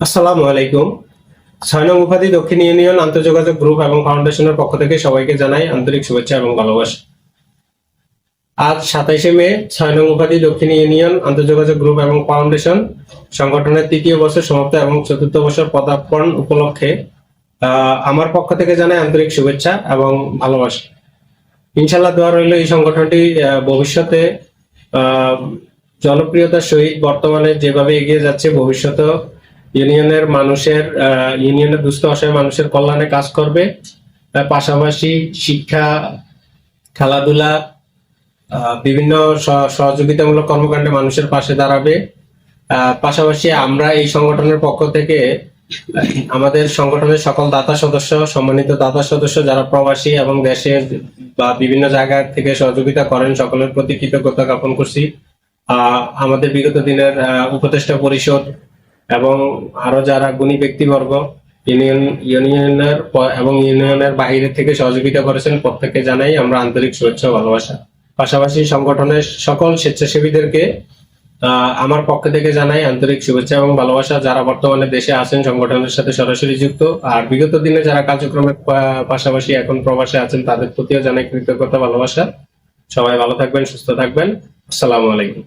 আসসালামু আলাইকুম। ছয় নং উপাধি দক্ষিণ ইউনিয়ন আন্তর্যোগাযোগ গ্রুপ এবং ফাউন্ডেশনের পক্ষ থেকে সবাইকে জানাই আন্তরিক শুভেচ্ছা এবং ভালোবাসা। আজ সাতাইশে মে, ছয় নং উপাধি দক্ষিণ ইউনিয়ন আন্তর্যোগাযোগ গ্রুপ এবং ফাউন্ডেশন সংগঠনের তৃতীয় বছর সমাপ্ত এবং চতুর্থ বছর পদার্পণ উপলক্ষে আমার পক্ষ থেকে জানাই আন্তরিক শুভেচ্ছা এবং ভালোবাসা। ইনশাল্লাহ দোয়া রইল এই সংগঠনটি ভবিষ্যতে জনপ্রিয়তার সহিত বর্তমানে যেভাবে এগিয়ে যাচ্ছে ভবিষ্যতে ইউনিয়নের মানুষের ইউনিয়নের দুস্থ অসহায় মানুষের কল্যাণে কাজ করবে। পাশাপাশি শিক্ষা, খেলাধুলা বিভিন্ন সহ- সহযোগিতামূলক কর্মকাণ্ডে মানুষের পাশে দাঁড়াবে। পাশাপাশি আমরা এই সংগঠনের পক্ষ থেকে, আমাদের সংগঠনের সকল দাতা সদস্য, সম্মানিত দাতা সদস্য যারা প্রবাসী এবং দেশের বা বিভিন্ন জায়গা থেকে সহযোগিতা করেন, সকলের প্রতি কৃতজ্ঞতা জ্ঞাপন করছি। আমাদের বিগত দিনের উপদেষ্টা পরিষদ এবং আরও যারা গুণী ব্যক্তিবর্গ, ইউনিয়ন, ইউনিয়নের এবং ইউনিয়নের বাইরে থেকে সহযোগিতা করেছেন, প্রত্যেককে জানাই আমরা আন্তরিক শুভেচ্ছা ভালোবাসা। পাশাপাশি সংগঠনের সকল স্বেচ্ছাসেবীদেরকে আমার পক্ষ থেকে জানাই আন্তরিক শুভেচ্ছা এবং ভালোবাসা। যারা বর্তমানে দেশে আছেন, সংগঠনের সাথে সরাসরি যুক্ত। আর বিগত দিনে যারা কার্যক্রমের পাশাপাশি এখন প্রবাসে আছেন, তাদের প্রতিও জানাই কৃতজ্ঞতা, ভালোবাসা। সবাই ভালো থাকবেন, সুস্থ থাকবেন। আসসালামু আলাইকুম।